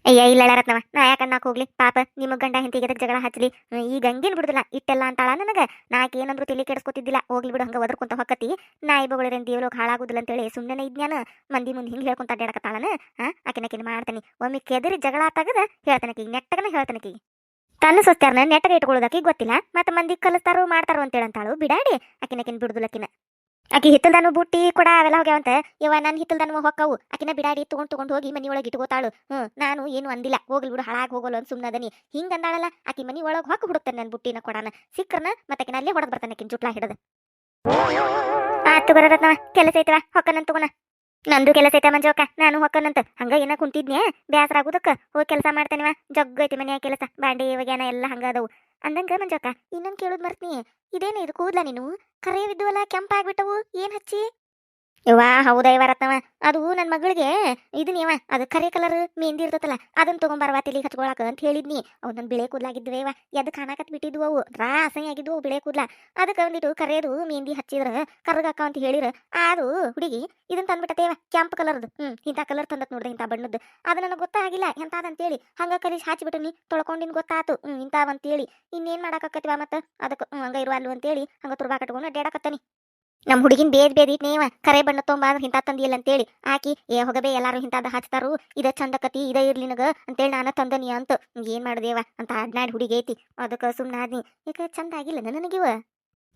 ಅಯ್ಯ, ಇಲ್ಲ ರತ್ನವ, ನಾ ಯಾಕೆ ನಾಕ್ ಹೋಗ್ಲಿ? ಪಾಪ, ನಿಮ್ಮ ಗಂಡ ಹೆಂತಿಗೆದಕ್ಕೆ ಜಗಳ ಹಚ್ಚಲಿ ಈಗ ಹಂಗೇನ್ ಬಿಡುದಿಲ್ಲ. ಇಟ್ಟೆಲ್ಲ ಅಂತಾಳ ನನಗ. ನಾಕ್ ಏನಂದ್ರು ತಲೆ ಕೆಡಿಸ್ಕೊತಿದ್ದಿಲ್ಲ. ಹೋಗ್ಲಿ ಬಿಡು, ಹಂಗ ಒದರ್ಕೊಂತ ಹೊಕ್ಕತಿ. ನಾಯಿ ಬಗಳಿರೇನ್ ದೇವ್ಲೋಕ್ ಹಾಳಾಗುದಿಲ್ಲ ಅಂತೇಳಿ ಸುಮ್ಮನೆ ಇದ್ಯಾನ ಮಂದಿ ಮುಂದೆ ಹಿಂಗೆ ಹೇಳ್ಕೊಂತ ಅಡ್ಡಾಡಕತ್ತಾಳನ ಹಾ, ಆಕಿನಕಿನ ಮಾಡ್ತಾನೆ. ಒಮ್ಮೆ ಕೆದರಿ ಜಗಳ ತಗದ ಹೇಳ್ತಾನಕಿ ನೆಟ್ಟಗನ ಹೇಳ್ತಾನಕಿ ತನ್ನ ಸೊಸ್ತಾರನ ನೆಟ್ಟಗ ಇಟ್ಕೊಳ್ಳೋದಕ್ಕೆ ಗೊತ್ತಿಲ್ಲ. ಮತ್ತೆ ಮಂದಿ ಕಲಿಸ್ತಾರೋ ಮಾಡ್ತಾರೋ ಅಂತೇಳಂತಾಳು. ಬಿಡಾಡಿ, ಆಕಿನಕಿನ ಬಿಡುದಿಲ್ಲಕಿನ ಆಕಿ ಹಿತ್ತಲ್ದನು ಬುಟ್ಟಿ ಕೂಡ, ಅವೆಲ್ಲ ಹೋಗ್ಯಾವಂತ. ಇವ ನನ್ನ ಹಿತ್ತಲ್ದನು ಹೊಕ್ಕವು. ಆಕಿನ ಬಿಡಾಡಿ ತಗೊಂಡ್ ತಗೊಂಡ್ ಹೋಗಿ ಮನಿ ಒಳಗೆ ಇಟ್ಕೋತಾಳು ಹ್ಮ್, ನಾನು ಏನು ಅಂದಿಲ್ಲ. ಹೋಗ್ಲಿ ಬಿಡು, ಹಾಳಾಗಿ ಹೋಗೋಲ್ಲ ಅಂತ ಸುಮ್ಮನದನಿ ಹಿಂಗ ಅಂದಾಳಲ್ಲ, ಆಕಿ ಮನಿ ಒಳಗೆ ಹೊಕ್ಕ ಹುಡುಕ್ತಾನೆ ನನ್ನ ಬುಟ್ಟಿನ ಕೊಡಾನ. ಸಿಕ್ರನ ಮತ್ತೆ ಆಕಿನ ಅಲ್ಲೇ ಹೊಡೆದ್ ಬರ್ತಾನೆ ಆಕಿನ ಜುಟ್ಲಾ ಹಿಡದ. ಆತು ಬರತ್ನವ ಕೆಲಸ ಐತವ? ಹೊಕ್ಕನಂತ ತಗೋಣ. ನಂದು ಕೆಲಸ ಐತ ಮಂಜೋಕ ನಾನು ಹೊಕ್ಕನಂತ. ಹಂಗ ಏನ ಕುಂತಿದ್ನೇ ಬ್ಯಾಸರ ಆಗುದಕ್ಕ? ಹೋಗಿ ಕೆಲಸ ಮಾಡ್ತಾನಿವ? ಜಗ್ಗೈತಿ ಐತಿ ಮನ್ಯಾಗ ಕೆಲಸ. ಬಾಂಡೆ ಒಗ್ಯಾನ ಎಲ್ಲ ಹಂಗ ಅಂದಂಗ ಮಂಜಕ್ಕ ಇನ್ನೊಂದು ಕೇಳೋದು ಮರ್ತೀನಿ. ಇದೇನು ಇದು ಕೂದ್ಲ ನೀನು? ಕರೆಯವಿದ್ದುವಲ್ಲ ಕೆಂಪಾಗ್ಬಿಟ್ಟವು. ಏನ್ ಹಚ್ಚಿ? ಯವ್ವಾ ಹೌದಾ ಇವ ಅದು ನನ್ನ ಮಗಳಿಗೆ. ಇದನ್ನ ಇವ ಅದು ಕರಿ ಕಲರ್ ಮೆಹಂದಿ ಇರ್ತತಲ್ಲ ಅದನ್ನ ತಗೊಂಬರ್ವಾ ತಲೆಗೆ ಹಚ್ಕೊಳಕ ಅಂತ ಹೇಳಿದ್ನಿ. ಅವ್ ನನ್ ಬಿಳೆ ಕೂದ್ಲಾಗಿದ್ವಿ ಇವ ಎದ್ ಕಾಣಕತ್ ಬಿಟ್ಟಿದ್ವು ಅವು. ರಾ, ಅಸಹ್ಯ ಆಗಿದ್ವು ಬಿಳೆ ಕೂದಲ. ಅದಕ್ಕೆ ಒಂದಿಟ್ಟು ಕರೆಯದು ಮೆಹಂದಿ ಹಚ್ಚಿದ್ರ ಕರ್ಗಾಕ ಅಂತ ಹೇಳಿರ. ಅದು ಹುಡುಗಿ ಇದನ್ನ ತಂದ್ಬಿಟ್ಟತೇವ ಕೆಂಪ್ ಕಲರ್ದು ಹ್ಮ್ ಇಂಥ ಕಲರ್ ತಂದತ್ ನೋಡ್ರಿ ಇಂಥ ಬಣ್ಣದ್ದು. ಅದು ನನಗೆ ಗೊತ್ತಾಗಿಲ್ಲ, ಎಂತಾದಂತೇಳಿ. ಹಂಗ ಕಲಿಸಿ ಹಾಚಿಬಿಟ್ಟನಿ ತೊಳ್ಕೊಂಡಿನ್ ಗೊತ್ತಾತು. ಹ್ಮ್ ಇಂಥವಂತೇಳಿ ಇನ್ನೇನ್ ಮಾಡಾಕತ್ತೀವ ಮತ್ತ? ಅದಕ್ಕೆ ಹಂಗ ಅಂತ ಅಂತೇಳಿ ಹಂಗ ತುರ್ಬಾ ಕಟ್ಕೊಂಡು ಅಡ್ಡಾಡಕತ್ತನಿ ನಮ್ಮ ಹುಡುಗಿನ ಬೇದ್ ಬೇದ್ ಇಟ್ನೇವ ಕರೆ ಬಣ್ಣ ತೊಂಬ ಹಿಂತ ತಂದಿಲ್ಲ ಅಂತೇಳಿ. ಆಕಿ, ಏ ಹೋಗಬೇ, ಎಲ್ಲಾರು ಹಿಂತಾದ ಹಚ್ತಾರು. ಇದ ಚಂದಕತಿ ಇದ ಇರ್ಲಿ ನಗ ಅಂತೇಳಿ ನಾನು ತಂದನಿ ಅಂತ. ಏನ್ ಮಾಡ್ದೇವ? ಅಂತ ಅಡ್ನಾಡ್ ಹುಡುಗಿ ಐತಿ. ಅದಕ್ಕೆ ಸುಮ್ಮನಾದ್ನಿ ಈಗ ಚಂದ ಆಗಿಲ್ಲ ನನಗಿವ?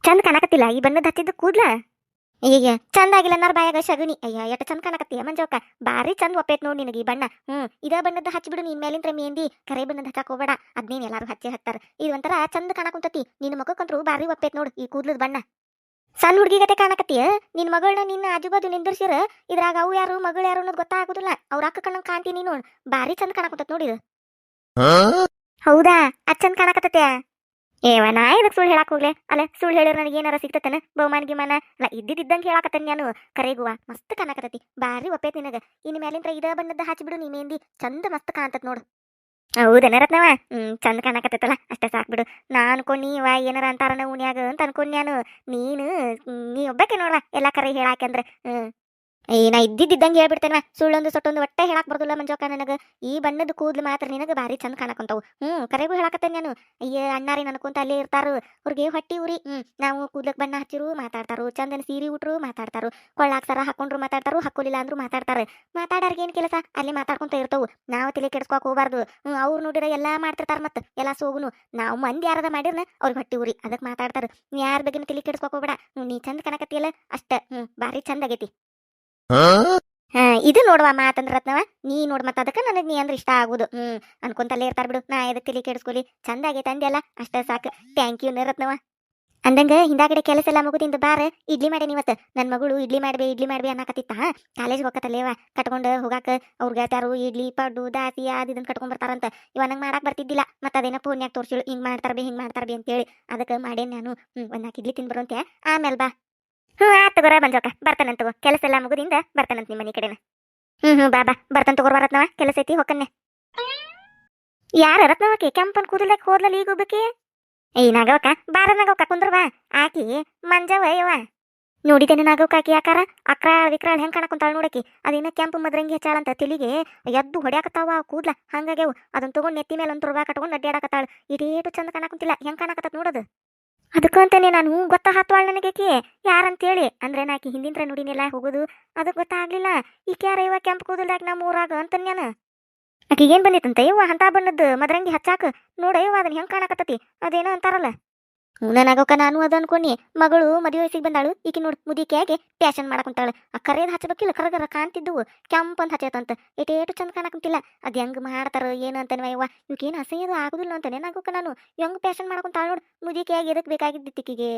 ಚಂದ ಕಾಣಕತ್ತಿಲ್ಲ. ಈ ಬಣ್ಣದ ಹಚ್ಚಿದ್ದು ಕೂದ್ಲ? ಈಗ ಚಂದ ಆಗಿಲ್ಲ ಅನ್ನಾರ ಬಾಯಾಗ ಶಗುನಿ. ಅಯ್ಯ ಎಟ ಚಂದ ಕಾಣಕತ್ತೀಯ ಮಂಜವಕ್ಕ ಬಾರಿ ಚಂದ ಒಪ್ಪೇತ್ ನೋಡಿ ನಿನಗೆ ಈ ಬಣ್ಣ. ಹ್ಮ್, ಇದ ಬಣ್ಣದ ಹಚ್ಚಿಬಿಡು ನಿನ್ ಮೇಲಿಂದ್ರೆ ಮೇಂದಿ ಕರೆ ಬಣ್ಣದ ಹಚ್ಚಾಕ್ ಹೋಗ್ಬೇಡ. ಅದ್ನೇನ್ ಎಲ್ಲಾರು ಹಚ್ಚಿ ಹಾಕ್ತಾರ ಇದು ಒಂಥರ ಚಂದ ಕಾಣಕುಂತತಿ. ನಿನ್ನ ಮಗಕ್ಕಂತ್ರು ಬಾರಿ ಒಪ್ಪೇತ್ ನೋಡು ಈ ಕೂದ್ಲದ ಬಣ್ಣ. ಸಣ್ಣ ಹುಡುಗಿ ಗತೆ ಕಾಣಕತ್ತೀಯ? ನಿನ್ನ ಮಗಳನ್ನ ನಿನ್ನ ಆಜು ಬಾಜು ನಿಂದಿರ್ಸಿರ ಇದ್ರಾಗ ಅವು ಯಾರು, ಮಗಳು ಯಾರು ಅನ್ನೋದು ಗೊತ್ತಾಗುದಿಲ್ಲ. ಅವ್ರ ಅಕ್ಕ ಕಣ್ಣಂಗ್ ಕಾಣ್ತೀನಿ ನೋಡ್. ಬಾರಿ ಚಂದ ಕಾಣಕತ್ತತ್ ನೋಡಿ ಇದು. ಹೌದಾ? ಅದ್ ಚಂದ ಕಾಣಕತ್ತತೆ ಏವ ನಾ ಇದಕ್ ಸುಳ್ಳು ಹೇಳಕ್ ಹೋಗ್ಲೆ? ಅಲ್ಲ, ಸುಳ್ಳು ಹೇಳಿರ ನನಗೆ ಏನಾರ ಸಿಗ್ತತನ? ಬಹುಮಾನ ಗಿಮಾನ? ಅಲ್ಲ ಇದ್ದಿದ್ದಂಗೆ ಹೇಳಾಕತ್ತೇನ್ ನಾನು ಕರೆಗುವ ಮಸ್ತ್ ಕಾಣಕತ್ತತಿ. ಬಾರಿ ಒಪ್ಪೈತಿ ನಿನಗ. ಇನ್ ಮೇಲಿಂತ್ರ ಇದ ಬಣ್ಣದ ಹಚ್ಚಿಬಿಡು ನೀ ಮೆಹಂದಿ ಚಂದ ಮಸ್ತ್ ಕಾಣತತ್ ನೋಡು. ಹೌದನ ರತ್ನವ. ಹ್ಮ್, ಚಂದ ಕಾಣಕತ್ತೈತಲ್ಲ, ಅಷ್ಟೇ ಸಾಕ್ಬಿಡು ನಾ ಅನ್ಕೊಂಡಿ ವಾ ಏನಾರ ಅಂತಾರನ ಉಣ್ಯಾಗ ಅಂತ ಅನ್ಕೊಂಡ್ ನಾನು. ನೀನು ನೀ ಒಬ್ಬಕ್ಕೆ ನೋಡ್ವ ಎಲ್ಲ ಕರೆ ಹೇಳಾಕಂದ್ರೆ ಹ್ಮ್. ಏ, ನಾ ಇದ್ದಿದ್ದಂಗೆ ಹೇಳ್ಬಿಡ್ತೇನೆ ಸುಳ್ಳೊಂದು ಸೊಟ್ಟೊಂದು ಒಟ್ಟೆ ಹೇಳಕ್ ಬರ್ದಿಲ್ಲ ಮಂಜೋಕ ನನಗೆ. ಈ ಬಣ್ಣದ ಕೂದ್ಲು ಮಾತ್ರ ನಿನಗ ಭಾರಿ ಚಂದ ಕಾಣಕಂತಾವು. ಹ್ಞೂ, ಕರೆಗೂ ಹೇಳಕತ್ತೇನೆ ನಾನು. ಅಯ್ಯ, ಅಣ್ಣಾರಿ ನನ್ಕೊಂತ ಅಲ್ಲೇ ಇರ್ತಾರು. ಅವ್ರಿಗೆ ಹೊಟ್ಟಿ ಉರಿ. ಹ್ಮ್ ನಾವು ಕೂದ್ಲಕ್ ಬಣ್ಣ ಹಚ್ಚಿರು, ಮಾತಾಡ್ತಾರು. ಚಂದನ ಸೀರೆ ಉಟ್ರು, ಮಾತಾಡ್ತಾರು. ಕೊಳ್ಳಾಕ್ ಸರ ಹಾಕೊಂಡ್ರು, ಮಾತಾಡ್ತಾರು. ಹಾಕೋಲಿಲ್ಲ ಅಂದ್ರು ಮಾತಾಡ್ತಾರೆ. ಮಾತಾಡೋರ್ಗೆ ಏನು ಕೆಲಸ? ಅಲ್ಲಿ ಮಾತಾಡ್ಕೊಂತ ಇರ್ತವು. ನಾವು ತಲೆ ಕೆಡ್ಸ್ಕೊಕ್ ಹೋಗಬಾರ್ದು. ಹ್ಞೂ, ಅವ್ರು ನೋಡಿರ ಎಲ್ಲಾ ಮಾಡ್ತಿರ್ತಾರ ಮತ್ತೆ, ಎಲ್ಲಾ ಸೋಗುನು. ನಾವು ಮಂದಿ ಯಾರದ ಮಾಡಿರ್ನ, ಅವ್ರಿಗೆ ಹೊಟ್ಟಿ ಉರಿ. ಅದಕ್ಕೆ ಮಾತಾಡ್ತಾರ. ನೀ ಯಾರ ಬಗ್ಗೆ ತಲೆ ಕೆಡ್ಸ್ಕೊಕ್ ಹೋಗ್ಬೇಡ. ನೀ ಚಂದ ಕಾಣಕತ್ತಿಯಲ್ಲ? ಅಷ್ಟ. ಹ್ಮ್ ಭಾರಿ ಚಂದ ಆಗೈತಿ. ಇದು ನೋಡುವ ಮಾತಂದ್ರ ರತ್ನವ ನೀ ನೋಡ್ ಮತ್ತ ಅದಕ್ಕ ನನಗ್ ನೀ ಅಂದ್ರ ಇಷ್ಟ ಆಗುದು. ಹ್ಮ್, ಅನ್ಕೊಂತಲ್ಲೇ ಇರ್ತಾರ ಬಿಡು. ನಾ ಎದಕ್ ತಲೆ ಕೆಡಿಸ್ಕೊಲಿ? ಚಂದ ತಂದೆಲ್ಲ ಅಷ್ಟೇ ಅಷ್ಟ ಸಾಕು. ಥ್ಯಾಂಕ್ ಯು ರತ್ನವ ಅಂದಂಗ ಹಿಂದಾಗಡೆ ಕೆಲಸ ಎಲ್ಲ ಮುಗುದಿಂದ ಬಾರ. ಇಡ್ಲಿ ಮಾಡೇನಿ ಇವತ್ತು. ನನ್ನ ಮಗಳು ಇಡ್ಲಿ ಮಾಡ್ಬೇ ಇಡ್ಲಿ ಮಾಡ್ಬೇ ಅನ್ನಕತ್ತಿತ್ತ. ಕಾಲೇಜ್ ಹೋಗತ್ತಲ್ಲೇವ ಕಟ್ಕೊಂಡು ಹೋಗಾಕ ಅವ್ರ ಗೆಳತ್ಯಾರು ಇಡ್ಲಿ, ಪಡ್ಡು, ದಾಸಿ ಅದು ಇದನ್ನ ಕಟ್ಕೊಂಡ್ ಬರ್ತಾರಂತ. ಇವ ನಂಗೆ ಮಾಡಕ್ ಬರ್ತಿದ್ದಿಲ್ಲ. ಮತ್ತೆ ಅದೇನ ಫೋನ್ಯಾಗ ತೋರ್ಸಿಳು. ಹಿಂಗ್ ಮಾಡ್ತಾರ ಬಿ, ಹಿಂಗ್ ಮಾಡ್ತಾರ ಅಂತ ಅಂತೇಳಿ. ಅದಕ್ಕೆ ಮಾಡೇನ್ ನಾನು. ಹ್ಮ್, ಒಂದ್ ನಾಲ್ಕು ಇಡ್ಲಿ ತಿನ್ಬರು ಬರುವಂತೆ ಆಮೇಲೆ ಬಾ. ಹ್ಞೂ, ಆತ್ ತಗೋರ ಬಂಜೋಕ ಬರ್ತಾನಂತ ಕೆಲಸ ಎಲ್ಲ ಮುಗುದಿಂದ ಬರ್ತಾನಂತ ನಿಮ್ಮ ಮನೆ ಕಡೆನ. ಹ್ಮ್ ಹ್ಮ್ ಬಾ ಬಾ. ಬರ್ತಾನ ತಗೋರ್ ಬರತ್ನವ ಕೆಲಸ ಐತಿ ಹೊಕ್ಕನ್ನೆ ಯಾರ ರತ್ನವಕ್ಕೆ ಕೆಂಪನ್ ಕೂದಲಕ್ಕೆ ಹೋದ್ಲಲ್ಲಿ ಈಗ ಹೋಗ್ಬೇಕಿ ಏಯ್ ನಾಗವಕ್ಕ ಬಾರ ನಾಗವಕ್ಕ ಕುಂದ್ರ ಬಾ ಆಕಿ ಮಂಜವ ಯವ್ವ ನೋಡಿದ್ದೇನೆ ನಾಗವಕ್ಕ ಆಕಿ ಯಾಕಾರ ಅಕ್ರ ವಿಕ್ರಾಳ್ ಹೆಂಗ್ ಕಾಣಕುಂತಾಳ ನೋಡಕಿ ಅದೇನ ಕೆಂಪು ಮದ್ರಂಗಿ ಹೆಚ್ಚಾಳಂತ ತಿಳಿಗೆ ಎದ್ದು ಹೊಡ್ಯಾಕತ್ತಾವ ಕೂದ್ಲ. ಹಂಗಾಗ್ಯಾವ. ಅದನ್ನ ತಗೊಂಡ್ ನೆತ್ತಿ ಮೇಲೆ ಒಂದು ತುರ್ಬಾ ಕಟ್ಕೊಂಡು ಅಡ್ಡಾಡಕತ್ತಾಳ ಇಟೇಟು ಚಂದ ಕಾಣಕುಂತಿಲ್ಲ. ಹೆಂಗ್ ಕಾಣಕತ್ತತ್ ನೋಡದು? ಅದಕ್ಕಂತಾನೆ ನಾನು ಗೊತ್ತ ಹತ್ವಾಳ ನನಗೇಕಿ ಯಾರಂತೇಳಿ? ಅಂದ್ರೆ ನಾಕಿ ಹಿಂದಿಂತ್ರ ನುಡಿನೆಲ್ಲ ಹೋಗುದು. ಅದು ಗೊತ್ತಾಗ್ಲಿಲ್ಲ. ಈಕೆ ಯಾರ ಇವ ಕೆಂಪು ಕೂದಲ್ದಾಗ ನಮ್ಮ ಊರಾಗ ಅಂತನ್ಯಾನ ಆಕಿಗೆ ಏನ್ ಬಂದಿತ್ತಂತ? ಇವ ಹಂತ ಬಣ್ಣದ್ದು ಮದ್ರಂಗಿ ಹಚ್ಚಾಕ. ನೋಡ ಇವ ಅದನ್ನ ಹೆಂಗ್ ಕಾಣಕತ್ತತಿ? ಅದೇನೋ ಅಂತಾರಲ್ಲ. ನನಗೋಕ ನಾನು ಅದ ಅನ್ಕೊನಿ ಮಗಳು ಮದುವೆ ವಯಸ್ಸಿಗೆ ಬಂದಾಳು. ಈಕಿ ನೋಡು ಮುದಿಕೆಯಾಗೆ ಪ್ಯಾಶನ್ ಮಾಡಕುಂತಾಳ. ಆ ಕರೇದ್ ಹಚ್ಚಬೇಕಿಲ್ಲ ಕರಗರ ಕೆಂಪ್ ಅಂತ ಹಚ್ಚೈತಂತ ಏಟೇಟು ಚಂದ ಕಾಣಕಂತಿಲ್ಲ. ಅದ್ ಹೆಂಗ್ ಮಾಡ್ತಾರೋ ಏನು ಅಂತಾನೆ ಅಯ್ಯವ ಇವಕ್ಕೇನು ಅಸಹ್ಯದು ಆಗುದಿಲ್ಲ ಅಂತಾನೆ ನಾಗೋಕ ನಾನು. ಹೆಂಗ್ ಪ್ಯಾಶನ್ ಮಾಡ್ಕೊಂತಾಳು ನೋಡು. ಮುದಿಕೆಯಾಗಿ ಎದಕ್ಕೆ ಬೇಕಾಗಿದ್ದಿತ್ತು ಈಕಿಗೆ?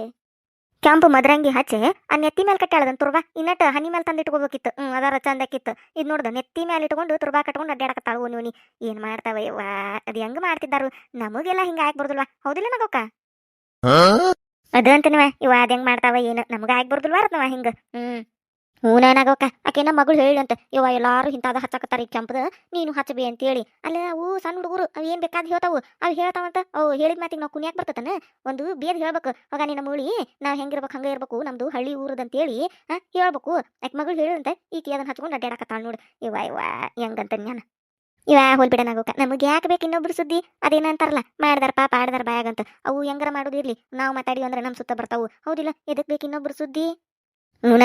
ಕೆಂಪು ಮದ್ರಂಗಿ ಹಚ್ಚೆ. ಆ ನೆತ್ತಿ ಮೇಲೆ ಕಟ್ಟಾಳದನ್ ತುರ್ಬಾ ಇನ್ನಟ್ಟು ಹನಿ ಮೇಲೆ ತಂದು ಇಟ್ಕೋಬೇಕಿತ್ತು. ಹ್ಮ್, ಅದರ ಚಂದಕ್ಕಿತ್ತು ಇದು ನೋಡ್ದ ನೆತ್ತಿ ಮೇಲೆ ಇಟ್ಕೊಂಡು ತುರ್ಬಾ ಕಟ್ಕೊಂಡು ಅಡ್ಡಾಡಕತ್ತಾಳು ನೋನಿ ಏನ್ ಮಾಡ್ತಾವ ಯವ್ವ? ಅದ್ ಹೆಂಗ್ ಮಾಡ್ತಿದ್ದಾರು? ನಮಗೆಲ್ಲ ಹಿಂಗ ಆಗ್ಬಾರ್ದಲ್ವಾ? ಹೌದಿಲ್ಲ ನಗೋಕ ಅದ ಅಂತನವ ಇವ ಅದ್ ಹೆಂಗ್ ಮಾಡ್ತಾವ, ಏನು, ನಮ್ಗ ಆಗ್ಬಾರ್ದಲ್ವಾ ರತ್ನವ ಹಿಂಗ? ಹ್ಮ್. ಹ್ಞೂ ನಾನಾಗೋಕ, ಆಕೆ ನಮ್ಮ ಮಗಳು ಹೇಳಂತ ಇವ ಎಲ್ಲಾರು ಇಂತಾದ ಹಚ್ಚಕತ್ತಾರ ಈ ಕೆಂಪದ, ನೀನು ಹಚ್ಚಬಿ ಅಂತೇಳಿ. ಅಲ್ಲೇ, ಅವು ಸಣ್ಣ ಹುಡುಗರು, ಅವು ಏನ್ ಬೇಕಾದ್ ಹೇಳ್ತಾವು, ಅವು ಹೇಳ್ತಾವಂತ, ಅವು ಹೇಳಿದ ಮಾತಿಗೆ ನಾವು ಕುಣಿಯಾಕ ಬರ್ತತನ, ಒಂದು ಬೇದ್ ಹೇಳ್ಬೇಕು. ಅವಾಗ ನಿನ್ನ ಮೂಳಿ, ನಾವ್ ಹೆಂಗಿರ್ಬೇಕು ಹಂಗ ಇರ್ಬೇಕು, ನಮ್ದು ಹಳ್ಳಿ ಊರದ್ ಅಂತೇಳಿ, ಹಾ, ಹೇಳ್ಬೇಕು. ಆಕೆ ಮಗಳು ಹೇಳಿದಂತೆ, ಈಕಿ ಅದನ್ನ ಹಚ್ಕೊಂಡು ಅಡ್ಡಾಡಕತ್ತಾಳ ನೋಡು. ಇವ ಇವ ಹೆಂಗಂತ ನಾನು ಇವ ಹೋಲ್ಬಿಡ ನಾಗೋಕ ನಮಗೆ ಯಾಕೆ ಬೇಕು ಇನ್ನೊಬ್ರು ಸುದ್ದಿ? ಅದೇನಂತಾರಲ್ಲ ಮಾಡ್ದಾರ ಪಾಪ, ಆಡ್ದಾರ ಬಾಯಾಗಂತ ಅವು ಹೆಂಗಾರ ಮಾಡೋದಿರ್ಲಿ ನಾವು ಮಾತಾಡಿ ಅಂದ್ರೆ ನಮ್ಮ ಸುತ್ತ ಬರ್ತಾವು. ಹೌದಿಲ್ಲ, ಎದಕ್ ಬೇಕು ಇನ್ನೊಬ್ರು ಸುದ್ದಿ?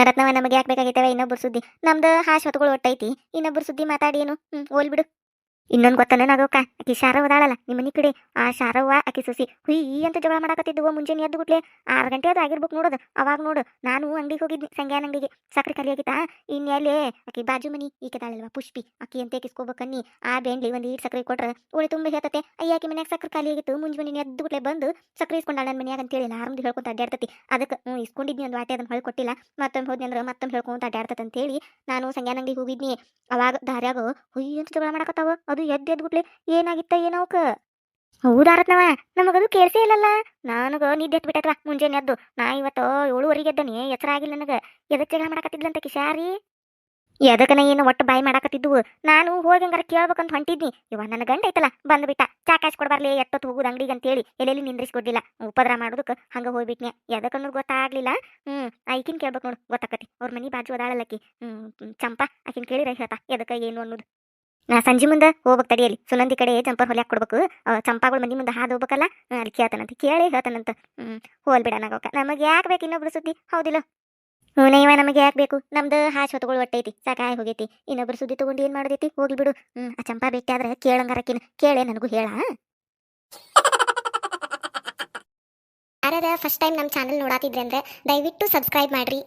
ರತ್ನವ, ನಮಗೆ ಯಾಕೆ ಬೇಕಾಗಿತ್ತವ ಇನ್ನೊಬ್ರು ಸುದ್ದಿ? ನಮ್ದು ಹಾಶ್ ಹೊತ್ಗಳು ಒಟ್ಟೈತಿ. ಇನ್ನೊಬ್ರು ಸುದ್ದಿ ಮಾತಾಡಿ ಏನು? ಹ್ಞೂ ಹೋಲ್ಬಿಡು ಇನ್ನೊಂದು ಗೊತ್ತನ ನಾಗೋಕ ಆಕಿ ಶಾರವ್ ಅದಾಳಲ್ಲ ನಿಮ್ಮ ಮನಿ ಕಡೆ. ಆ ಶಾರವ್ವ ಆಕಿ ಸೊಸಿ, ಹುಯ್ ಅಂತ ಜಗಳ ಮಾಡಕತ್ತಿದ್ವು ಮುಂಜಾನೆ ಎದ್ದು ಗುಟ್ಲೆ ಆರು ಗಂಟೆ ಅದು ಆಗಿರ್ಬೇಕು ನೋಡೋದು, ಅವಾಗ ನೋಡು. ನಾನು ಅಂಗಡಿಗೆ ಹೋಗಿದ್ನಿ ಸಂಗ್ಯಾನ ಅಂಗಡಿಗೆ. ಸಕ್ಕರೆ ಖಾಲಿ ಆಗಿತ್ತಾ ಇನ್ನೆಲ್ಲೇ ಆಕಿ ಬಾಜು ಮನಿ ಈಕೆದಾಳಲ್ವ ಪುಷ್ಪಿ. ಆಕಿ ಅಂತ ಕಿಸ್ಕೋಬೇಕನ್ನಿ ಆ ಬೆಂಡ್ಲಿ ಒಂದು ಈಟ್ ಸಕ್ಕರೆ ಕೊಟ್ರೆ ಉಳಿ ತುಂಬ ಹೇಳ್ತತೆ, ಅಯ್ಯ, ಆಕಿ ಮನ್ಯಾಗ ಸಕ್ಕರೆ ಖಾಲಿ ಆಗಿತ್ತು ಮುಂಜಾನೆ ಎದ್ದು ಗುಟ್ಲೆ ಬಂದು ಸಕ್ಕರೆ ಇಸ್ಕೊಂಡಾಳ ನನ್ನ ಮನ್ಯಾಗ ಅಂತೇಳಿ ಆರಾಮ್ದು ಹೇಳ್ಕೊಂತ ಅಡ್ಡಾಡ್ತತಿ ಅದಕ್ಕೆ ಹ್ಞೂ ಇಸ್ಕೊಂಡಿದ್ನಿ ಒಂದು ವಾಟೆ ಅದನ್ನು ಹೊಳ್ ಕೊಟ್ಟಿಲ್ಲ. ಮತ್ತೊಮ್ಮೆ ಹೋದ್ನಿ ಅಂದ್ರೆ ಮತ್ತೊಮ್ಮೆ ಹೇಳ್ಕೊಂತ ಅಡ್ಡಾಡ್ತತಂತೇಳಿ ನಾನು ಸಂಗ್ಯಾನ ಅಂಗಡಿಗೆ ಹೋಗಿದ್ನಿ. ಅವಾಗ ದಾರ್ಯಾಗ ಹುಯ್ಯಂತ ಜಗಳ ಮಾಡಕತ್ತಾವ? ಅದು ಎದ್ದು ಗುಟ್ಲೆ ಏನಾಗಿತ್ತ ಏನವಕ ಹೌದಾರತ್ನವ ನಮಗದು ಕೇಳಿಸೇ ಇಲ್ಲಲ್ಲ. ನನಗ ನಿದ್ದೆ ಎತ್ ಬಿಟ್ಟೈತವ ಮುಂಜಾನೆ ಎದ್ದು. ನಾ ಇವತ್ತು ಏಳುವರೆಗೆ ಎದ್ದನಿ ಎಚ್ಚರ ಆಗಿಲ್ಲ ನನಗೆ. ಎದಕ್ಕೆ ಜಗಳ ಮಾಡಕತ್ತಿದ್ಲಂತ ಕಿಶಾರಿ? ಎದಕ್ಕನ ಏನು ಒಟ್ಟು ಬಾಯಿ ಮಾಡಕತ್ತಿದ್ವು ನಾನು ಹೋಗಿ ಹಂಗಾರ ಕೇಳ್ಬೇಕಂತ ಹೊಂಟಿದ್ನಿ. ಇವ ನನ್ನ ಗಂಡ ಐತಲ್ಲ ಬಂದ್ಬಿಟ್ಟ ಚಾ ಕಾಯ್ಸ್ ಕೊಡ್ಬಾರ್ಲಿ ಎತ್ತೊತ್ ಹೋಗುದು ಅಂಗಡಿಗೆ ಅಂತೇಳಿ ಎಲ್ಲೆಲ್ಲಿ ನಿಂದ್ರಿಸ್ಕೊಡ್ಲಿಲ್ಲ. ಉಪದ್ರ ಮಾಡೋದಕ್ಕೆ ಹಂಗ ಹೋಗ್ಬಿಟ್ನೆ ಎದಕ್ಕನ್ನೋದು ಗೊತ್ತಾಗ್ಲಿಲ್ಲ. ಹ್ಮ್ ಐಕಿನ್ ಕೇಳ್ಬೇಕು ನೋಡು ಗೊತ್ತಾಕತಿ ಅವ್ರ ಮನಿ ಬಾಜು ಅದಾಳಲ್ಲಕಿ ಹ್ಮ್ ಹ್ಮ್, ಚಂಪಾ ಆಕಿನ್ ಕೇಳಿರ ಹೇಳ್ತಾ. ಎದಕ್ಕೆ ಏನು ಅನ್ನೋದು. ನಾ ಸಂಜೆ ಮುಂದೆ ಹೋಗ್ಬೇಕು ತಡಿಯಲ್ಲಿ ಸುನಂದಿ ಕಡೆ ಜಂಪರ್ ಹೊಲ್ಯಾಕ್ ಕೊಡ್ಬೇಕು. ಚಂಪಾಗಳು ಮನೆ ಮುಂದೆ ಹಾದು ಹೋಗ್ಬೇಕಲ್ಲ ಅಲ್ಲಿ ಕೇಳ್ತಾನಂತ. ಕೇಳಿ ಹೇಳ್ತಾನಂತ. ಹ್ಮ್ ಹೋಲ್ಬಿಡ ನಾಗೋಕ. ನಮಗೆ ಯಾಕೆ ಬೇಕು ಇನ್ನೊಬ್ರು ಸುದ್ದಿ? ಹೌದಿಲ್ಲ. ಹ್ಞೂ ಇವ ನಮಗೆ ಯಾಕೆ ಬೇಕು? ನಮ್ದು ಹಾಶ್ ಹೊತ್ಗಳು ಒಟ್ಟೈತಿ ಸಾಕಾಗಿ ಹೋಗೈತಿ. ಇನ್ನೊಬ್ರು ಸುದ್ದಿ ತಗೊಂಡು ಏನು ಮಾಡೋದೈತಿ ಹೋಗ್ಲಿ ಬಿಡು. ಹ್ಮ್, ಆ ಚಂಪಾ ಭೇಟಿ ಆದ್ರೆ ಕೇಳಂಗಾರಕ್ಕಿನ ಕೇಳೆ ನನಗೂ ಹೇಳ. ಯಾರ್ಯಾರ ಫಸ್ಟ್ ಟೈಮ್ ನಮ್ಮ ಚಾನಲ್ ನೋಡಾತಿದ್ರೆ ಅಂದ್ರೆ ದಯವಿಟ್ಟು ಸಬ್ಸ್ಕ್ರೈಬ್ ಮಾಡ್ರಿ.